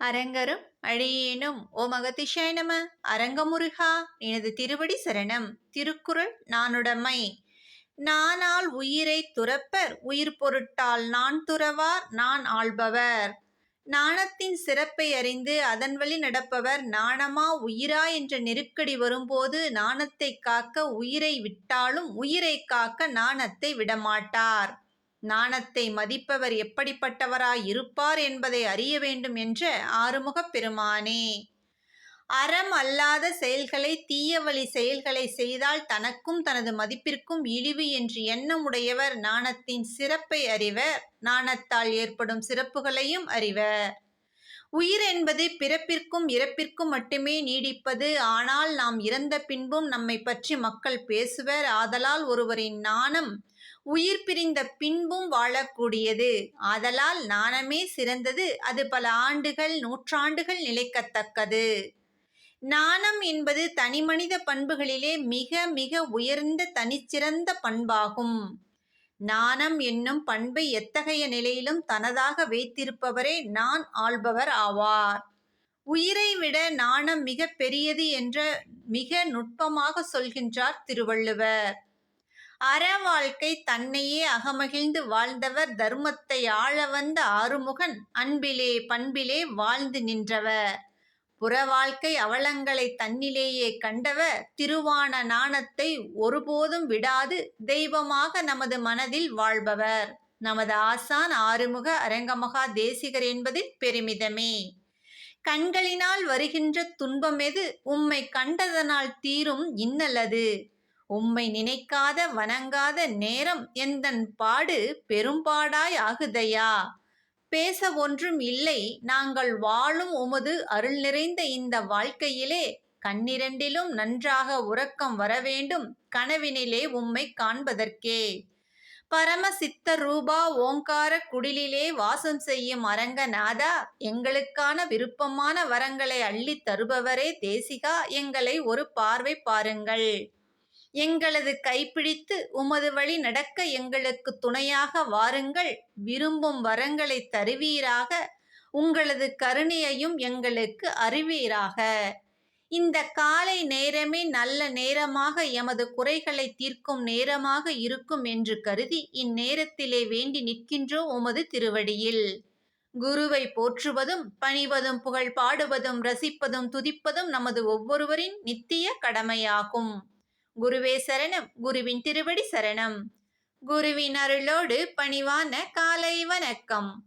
அரங்கரும் அழியேனும். ஓ மகதிஷாய நம அரங்கமுருகா எனது திருவடி சரணம். திருக்குறள் நானுடமை. நானால் உயிரை துறப்பர் உயிர் பொருட்டால் நான் துறவார் நான் ஆள்பவர். நாணத்தின் சிறப்பை அறிந்து அதன் வழி நடப்பவர் நாணமா உயிரா என்ற நெருக்கடி வரும்போது நாணத்தை காக்க உயிரை விட்டாலும் உயிரை காக்க நாணத்தை விடமாட்டார். நாணத்தை மதிப்பவர் எப்படிப்பட்டவராய் இருப்பார் என்பதை அறிய வேண்டும் என்ற ஆறுமுகப் பெருமானே. அறம் அல்லாத செயல்களை தீய வழி செயல்களை செய்தால் தனக்கும் தனது மதிப்பிற்கும் இழிவு என்று எண்ணம் உடையவர் நாணத்தின் சிறப்பை அறிவர். நாணத்தால் ஏற்படும் சிறப்புகளையும் அறிவர். உயிர் என்பது பிறப்பிற்கும் இறப்பிற்கும் மட்டுமே நீடிப்பது. ஆனால் நாம் இறந்த பின்பும் நம்மை பற்றி மக்கள் பேசுவர். ஆதலால் ஒருவரின் நாணம் உயிர் பிரிந்த பின்பும் வாழக்கூடியது. ஆதலால் நாணமே சிறந்தது. அது பல ஆண்டுகள் நூற்றாண்டுகள் நிலைக்கத்தக்கது. நாணம் என்பது தனிமனித பண்புகளிலே மிக மிக உயர்ந்த தனிச்சிறந்த பண்பாகும். நாணம் என்னும் பண்பை எத்தகைய நிலையிலும் தனதாக வைத்திருப்பவரே நான் ஆள்பவர் ஆவார். உயிரை விட நாணம் மிக பெரியது என்ற மிக நுட்பமாக சொல்கின்றார் திருவள்ளுவர். அற வாழ்க்கை தன்னையே அகமகிழ்ந்து வாழ்ந்தவர் தர்மத்தை ஆள வந்த ஆறுமுகன் அன்பிலே பண்பிலே வாழ்ந்து நின்றவர். புற வாழ்க்கை அவலங்களை தன்னிலேயே கண்டவர் திருவான நாணத்தை ஒருபோதும் விடாது தெய்வமாக நமது மனதில் வாழ்பவர். நமது ஆசான் ஆறுமுக அரங்கமகா தேசிகர் என்பதில் பெருமிதமே. கண்களினால் வருகின்ற துன்பம் எது? உம்மை கண்டதனால் தீரும் இன்னலது. உம்மை நினைக்காத வணங்காத நேரம் எந்தன் பாடு பெரும்பாடாய் ஆகுதையா? பேச ஒன்றும் இல்லை. நாங்கள் வாழும் உமது அருள் நிறைந்த இந்த வாழ்க்கையிலே கண்ணிரண்டிலும் நன்றாக உறக்கம் வரவேண்டும் கனவினிலே உம்மை காண்பதற்கே. பரம சித்த ரூபா ஓங்கார குடிலிலே வாசம் செய்யும் அரங்கநாதா எங்களுக்கான விருப்பமான வரங்களை அள்ளித் தருபவரே தேசிகா எங்களை ஒரு பார்வை பாருங்கள். எங்களது கைப்பிடித்து உமது வழி நடக்க எங்களுக்கு துணையாக வாருங்கள். விரும்பும் வரங்களை தருவீராக. உங்களது கருணையையும் எங்களுக்கு அறிவீராக. இந்த காலை நேரமே நல்ல நேரமாக எமது குறைகளை தீர்க்கும் நேரமாக இருக்கும் என்று கருதி இந்நேரத்திலே வேண்டி நிற்கின்றோ உமது திருவடியில். குருவை போற்றுவதும் பணிவதும் புகழ் பாடுவதும் ரசிப்பதும் துதிப்பதும் நமது ஒவ்வொருவரின் நித்திய கடமையாகும். குருவே சரணம் குருவின் திருவடி சரணம். குருவின் அருளோடு பணிவான காலை வணக்கம்.